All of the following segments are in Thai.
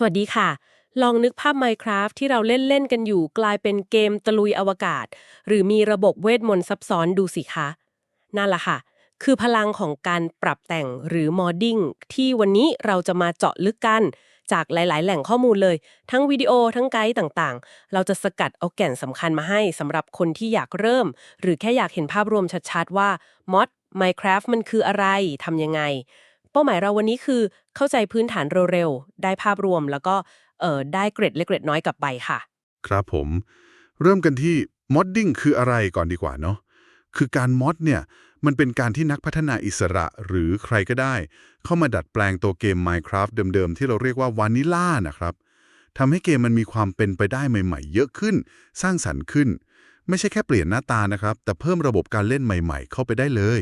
สวัสดีค่ะ ลองนึกภาพ Minecraft ที่เราเล่นๆกันอยู่กลายเป็นเกมตะลุยอวกาศ หรือมีระบบเวทมนต์ซับซ้อนดูสิคะ นั่นแหละค่ะ คือพลังของการปรับแต่งหรือ modding ที่วันนี้เราจะมาเจาะลึกกัน จากหลาย ๆ แหล่งข้อมูลเลย ทั้งวิดีโอทั้งไกด์ต่างๆ เราจะสกัดเอาแก่นสำคัญมาให้สำหรับคนที่อยากเริ่ม หรือแค่อยากเห็นภาพรวมชัด ๆ ว่า mod Minecraft มันคืออะไรทำยังไง ป้าหมายเราวันนี้คือเข้าใจพื้นฐานเร็วๆ ได้ภาพรวมแล้วก็เอ่อได้เกรดเล็กเกรดน้อยกลับไปค่ะ ครับผม เริ่มกันที่ modding คืออะไรก่อนดีกว่าเนาะคือการ mod เนี่ยมันเป็นการที่นักพัฒนาอิสระหรือใครก็ได้ เข้ามาดัดแปลงตัวเกม Minecraft เดิมๆ ที่เราเรียกว่าวานิล่านะครับทำให้เกมมันมีความเป็นไปได้ใหม่ๆ เยอะขึ้น สร้างสรรค์ขึ้น ไม่ใช่แค่เปลี่ยนหน้าตานะครับ แต่เพิ่มระบบการเล่นใหม่ ๆ เข้าไปได้เลย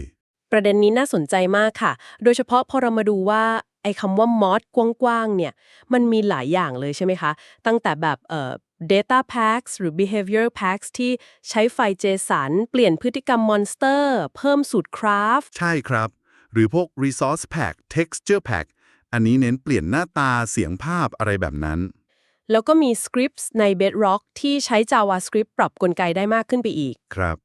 ประเด็นนี้น่าสนใจมากค่ะ โดยเฉพาะพอเรามาดูว่าไอ้คำว่า mod กว้างๆเนี่ยมันมีหลายอย่างเลยใช่ไหมคะ ตั้งแต่แบบเอ่อ data packs หรือ behavior packs ที่ใช้ไฟล์ JSON เปลี่ยนพฤติกรรมมอนสเตอร์ เพิ่มสูตรคราฟใช่ครับ หรือพวก resource pack texture pack อันนี้เน้นเปลี่ยนหน้าตาเสียงภาพอะไรแบบนั้น แล้วก็มี scripts ใน Bedrock ที่ใช้ JavaScript ปรับกลไกได้มากขึ้นไปอีก ครับ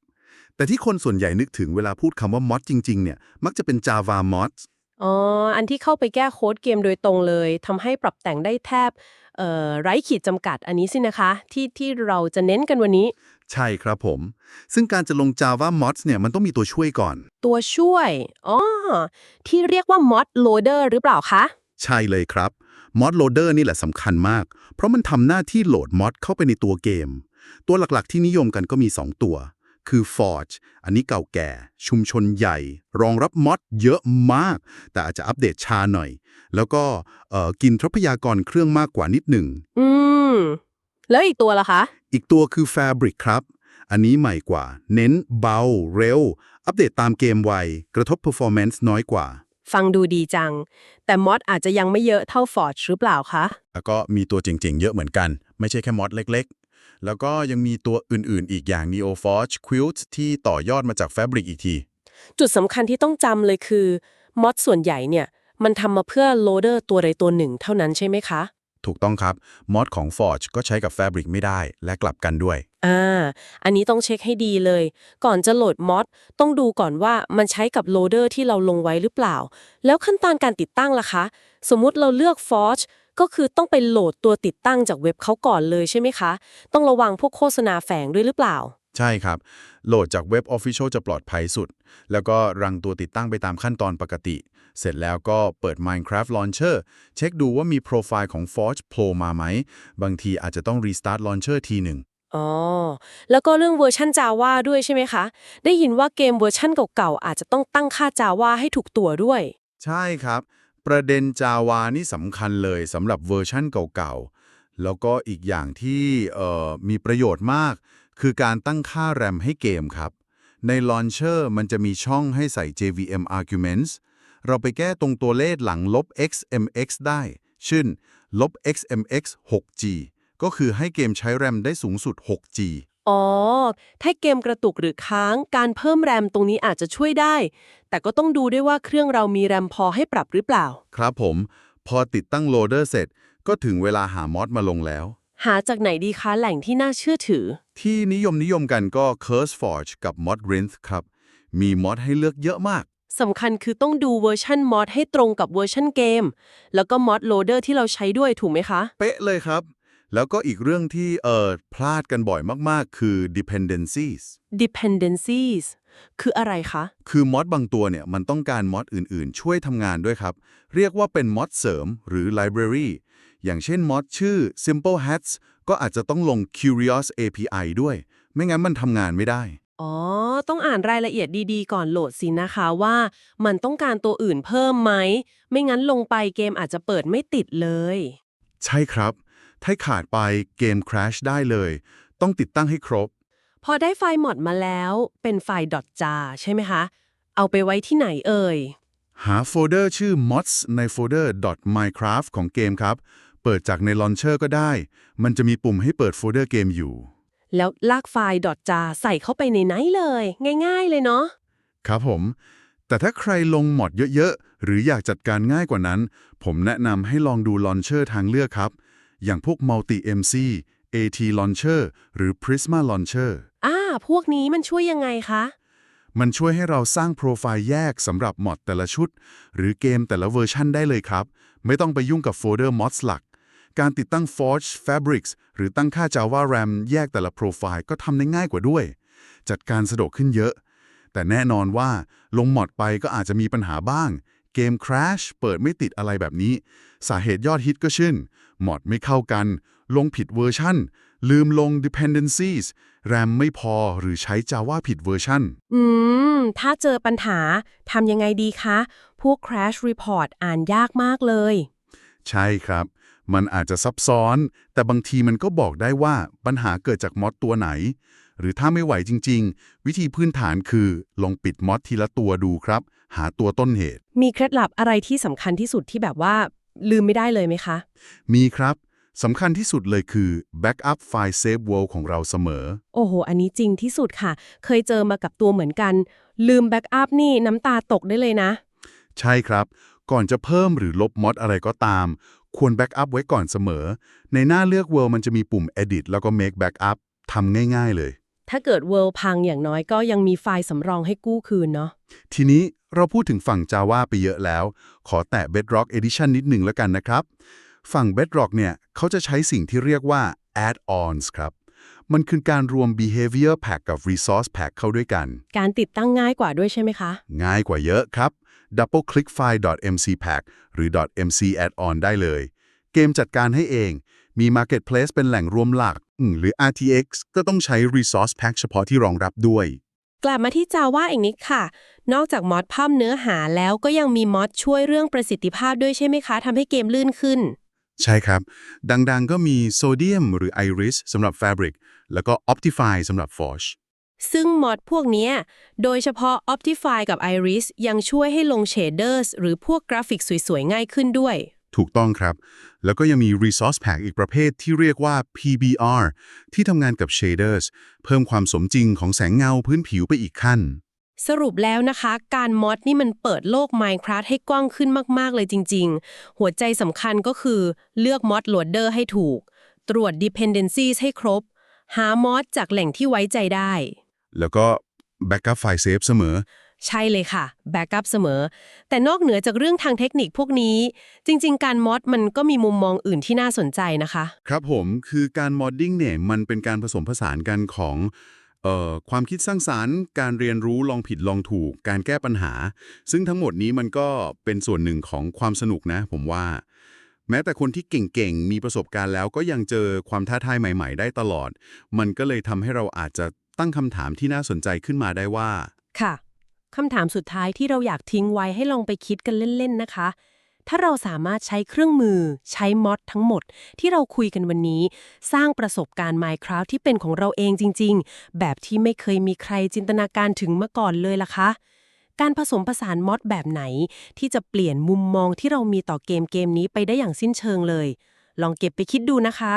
แต่ที่คนส่วนใหญ่นึกถึงเวลาพูดคำว่า mod จริง ๆ เนี่ย มักจะเป็น Java mod อ๋อ อันที่เข้าไปแก้โค้ดเกมโดยตรงเลยทำให้ปรับแต่งได้แทบเอ่อไร้ขีดจำกัดอันนี้สินะคะ ที่ที่เราจะเน้นกันวันนี้ ใช่ครับผม ซึ่งการจะลง Java mods เนี่ยมันต้องมีตัวช่วยก่อน ตัวช่วย อ๋อ ที่เรียกว่า mod loader หรือเปล่าคะ ใช่เลยครับ mod loader นี่แหละสำคัญมาก เพราะมันทำหน้าที่โหลด mod เข้าไปในตัวเกม ตัวหลักๆที่นิยมกันก็มี 2 ตัว คือ Forge อันนี้เก่าแก่ ชุมชนใหญ่ รองรับ mod เยอะมาก แต่อาจจะอัปเดตช้าหน่อย แล้วก็เอ่อกินทรัพยากรเครื่องมากกว่านิดหนึ่ง อืม แล้วอีกตัวล่ะคะ อีกตัวคือ Fabric ครับ อันนี้ใหม่กว่า เน้นเบา เร็ว อัปเดตตามเกมไว กระทบ performance น้อยกว่า ฟังดูดีจัง แต่มอดอาจจะยังไม่เยอะเท่า Forge หรือเปล่าคะ แล้วก็มีตัวเจ๋งๆ เยอะเหมือนกัน ไม่ใช่แค่มอดเล็กๆ แล้วก็ยังมีตัวอื่นๆ อีกอย่าง NeoForge Quilt ที่ต่อยอดมาจาก Fabric อีกที จุดสำคัญที่ต้องจำเลยคือมอดส่วนใหญ่เนี่ย มันทำมาเพื่อโลเดอร์ตัวใดตัวหนึ่งเท่านั้นใช่ไหมคะ ถูกต้องครับมอดของ Forge ก็ใช้กับ Fabric ไม่ได้และกลับกันด้วย อ่า อันนี้ต้องเช็คให้ดีเลย ก่อนจะโหลดมอดต้องดูก่อนว่ามันใช้กับโลเดอร์ที่เราลงไว้หรือเปล่า แล้วขั้นตอนการติดตั้งล่ะคะ สมมุติเราเลือก Forge ก็คือต้องไปโหลดตัวติดตั้งจากเว็บเขาก่อนเลยใช่ไหมคะ ต้องระวังพวกโฆษณาแฝงด้วยหรือเปล่า ใช่ครับ โหลดจากเว็บ Official จะปลอดภัยสุด แล้วก็รังตัวติดตั้งไปตามขั้นตอนปกติ เสร็จแล้วก็เปิด Minecraft Launcher เช็คดูว่ามีโปรไฟล์ของ Forge โผล่มาไหม บางทีอาจจะต้อง Restart Launcher ทีหนึ่งอ๋อ แล้วก็เรื่องเวอร์ชัน Java ด้วยใช่ไหมคะ ได้ยินว่าเกมเวอร์ชันเก่าๆ อาจจะต้องตั้งค่า Java ให้ถูกตัวด้วย ใช่ครับ ประเด็น Java นี่สำคัญเลยสำหรับเวอร์ชั่นเก่าๆ แล้วก็อีกอย่างที่มีประโยชน์มาก คือการตั้งค่า RAM ให้เกมครับ ใน Launcher มันจะมีช่องให้ใส่ JVM arguments เราไปแก้ตรงตัวเลขหลังลบ xmx ได้เช่นลบ xmx 6g ก็คือให้เกมใช้ RAM ได้สูงสุด 6g อ๋อ ถ้าเกมกระตุกหรือค้าง การเพิ่มแรมตรงนี้อาจจะช่วยได้ แต่ก็ต้องดูด้วยว่าเครื่องเรามีแรมพอให้ปรับหรือเปล่า ครับผม พอติดตั้งโหลดเดอร์เสร็จ ก็ถึงเวลาหามอดมาลงแล้ว หาจากไหนดีคะแหล่งที่น่าเชื่อถือ ที่นิยมนิยมกันก็ CurseForge กับ Modrinth ครับ มีมอดให้เลือกเยอะมาก สำคัญคือต้องดูเวอร์ชันมอดให้ตรงกับเวอร์ชันเกม แล้วก็มอดโหลเดอร์ที่เราใช้ด้วยถูกไหมคะ เป๊ะเลยครับ แล้วก็อีกเรื่องที่เอ่อพลาดกันบ่อยมากๆ คือ dependencies dependencies คืออะไรคะ คือมอดบางตัวเนี่ยมันต้องการมอดอื่นๆ ช่วยทำงานด้วยครับ เรียกว่าเป็นมอดเสริมหรือ library อย่างเช่นมอดชื่อ simple hats ก็อาจจะต้องลง curious API ด้วย ไม่งั้นมันทำงานไม่ได้ อ๋อ ต้องอ่านรายละเอียดดีๆ ก่อนโหลดสินะคะว่า มันต้องการตัวอื่นเพิ่มไหม ไม่งั้นลงไปเกมอาจจะเปิดไม่ติดเลย ใช่ครับ ถ้าขาดไปเกม crash ได้เลย ต้องติดตั้งให้ครบ พอได้ไฟล์หมดมาแล้วเป็นไฟล์ .jar ใช่ไหมคะ เอาไปไว้ที่ไหนเอ่ย หาโฟลเดอร์ชื่อ mods ในโฟลเดอร์ .minecraft ของเกมครับ เปิดจากใน launcher ก็ได้ มันจะมีปุ่มให้เปิดโฟลเดอร์เกมอยู่ แล้วลากไฟล์ .jar ใส่เข้าไปในไหนเลย ง่าย ๆ เลยเนาะ ครับผม แต่ถ้าใครลงหมอดเยอะ ๆ หรืออยากจัดการง่ายกว่านั้น ผมแนะนำให้ลองดูลอนเชอร์ทางเลือกครับ อย่างพวก Multi MC AT Launcher หรือ Prisma Launcher อ่า พวกนี้มันช่วยยังไงคะ มันช่วยให้เราสร้างโปรไฟล์แยกสำหรับมอดแต่ละชุด หรือเกมแต่ละเวอร์ชันได้เลยครับ ไม่ต้องไปยุ่งกับโฟลเดอร์มอดหลัก การติดตั้ง Forge Fabrics หรือตั้งค่า Java RAM แยกแต่ละโปรไฟล์ก็ทำได้ง่ายกว่าด้วย จัดการสะดวกขึ้นเยอะ แต่แน่นอนว่าลงมอดไปก็อาจจะมีปัญหาบ้าง เกม crash เปิดไม่ติดอะไรแบบนี้ สาเหตุยอดฮิตก็เช่น มอดไม่เข้ากัน ลงผิดเวอร์ชันลืมลง dependencies RAM ไม่พอหรือใช้ Java ผิดเวอร์ชันอืม ถ้าเจอปัญหาทำยังไงดีคะ พวก crash report อ่านยากมากเลย ใช่ครับ มันอาจจะซับซ้อน แต่บางทีมันก็บอกได้ว่าปัญหาเกิดจากมอดตัวไหน หรือถ้าไม่ไหวจริง ๆ วิธีพื้นฐานคือ ลองปิดมอดทีละตัวดูครับ หาตัวต้นเหตุ มีเคล็ดลับอะไรที่สำคัญที่สุดที่แบบว่า ลืมไม่ได้เลยไหมคะ มีครับ สำคัญที่สุดเลยคือ Backup File Save World ของเราเสมอ โอ้โห อันนี้จริงที่สุดค่ะ เคยเจอมากับตัวเหมือนกัน ลืมแบ็กอัพนี่น้ำตาตกได้เลยนะ ใช่ครับ ก่อนจะเพิ่มหรือลบมอดอะไรก็ตาม ควร Backup ไว้ก่อนเสมอ ในหน้าเลือก World มันจะมีปุ่ม Edit แล้วก็ Make Backup ทำง่าย ๆ เลย ถ้าเกิดเวิลด์พังอย่างน้อยก็ยังมีไฟล์สำรองให้กู้คืนเนาะ ทีนี้ เราพูดถึงฝั่ง Java ไปเยอะแล้ว ขอแตะ Bedrock Edition นิดหนึ่งแล้วกันนะครับ ฝั่ง Bedrock เนี่ยเขาจะใช้สิ่งที่เรียกว่า add-ons ครับ มันคือการรวม behavior pack กับ resource pack เข้าด้วยกัน การติดตั้งง่ายกว่าด้วยใช่ไหมคะ ง่ายกว่าเยอะครับ double click file .mcpack หรือ .mc add-on ได้เลย เกมจัดการให้เอง มี marketplace เป็นแหล่งรวมหลักอืมหรือ RTX ก็ต้องใช้ resource pack เฉพาะที่รองรับด้วย กลับมาที่ Java อีกนิดค่ะ นอกจากมอดเพิ่มเนื้อหาแล้วก็ยังมีมอดช่วยเรื่องประสิทธิภาพด้วยใช่ไหมคะทำให้เกมลื่นขึ้น ใช่ครับ ดังๆก็มี Sodium หรือ Iris สำหรับ Fabric แล้วก็ Optify สำหรับ Forge ซึ่งมอดพวกเนี้ยโดยเฉพาะ Optify กับ Iris ยังช่วยให้ลง shaders หรือพวกกราฟิกสวยๆ ง่ายขึ้นด้วย ถูกต้องครับ แล้วก็ยังมี Resource Pack อีกประเภทที่เรียกว่า PBR ที่ทำงานกับ Shaders เพิ่มความสมจริงของแสงเงาพื้นผิวไปอีกขั้น สรุปแล้วนะคะ การมอดนี่มันเปิดโลก Minecraft ให้กว้างขึ้นมาก ๆ เลยจริง ๆ หัวใจสำคัญก็คือเลือกมอดโหลดเดอร์ให้ถูก ตรวจ dependencies ให้ครบ หามอดจากแหล่งที่ไว้ใจได้ แล้วก็ Backup File Save เสมอ ใช่เลยค่ะ แบ็กอัพเสมอ แต่นอกเหนือจากเรื่องทางเทคนิคพวกนี้ จริง ๆ การมอดมันก็มีมุมมองอื่นที่น่าสนใจนะคะ ครับผมคือการมอดดิ้งเนี่ยมันเป็นการผสมผสานกันของเอ่อความคิดสร้างสารรค์ การเรียนรู้ลองผิดลองถูก การแก้ปัญหา ซึ่งทั้งหมดนี้มันก็เป็นส่วนหนึ่งของความสนุกนะ ผมว่า แม้แต่คนที่เก่งๆ มีประสบการณ์แล้วก็ยังเจอความท้าทายใหม่ ๆ ได้ตลอด มันก็เลยทำให้เราอาจจะตั้งคำถามที่น่าสนใจขึ้นมาได้ว่า ค่ะ คำถามสุดท้ายที่เราอยากทิ้งไว้ให้ลองไปคิดกันเล่น ๆ นะคะ ถ้าเราสามารถใช้เครื่องมือ ใช้มอดทั้งหมด ที่เราคุยกันวันนี้ สร้างประสบการณ์ Minecraft ที่เป็นของเราเองจริง ๆ แบบที่ไม่เคยมีใครจินตนาการถึงมาก่อนเลยล่ะคะ การผสมผสานมอดแบบไหน ที่จะเปลี่ยนมุมมองที่เรามีต่อเกมเกมนี้ไปได้อย่างสิ้นเชิงเลย ลองเก็บไปคิดดูนะคะ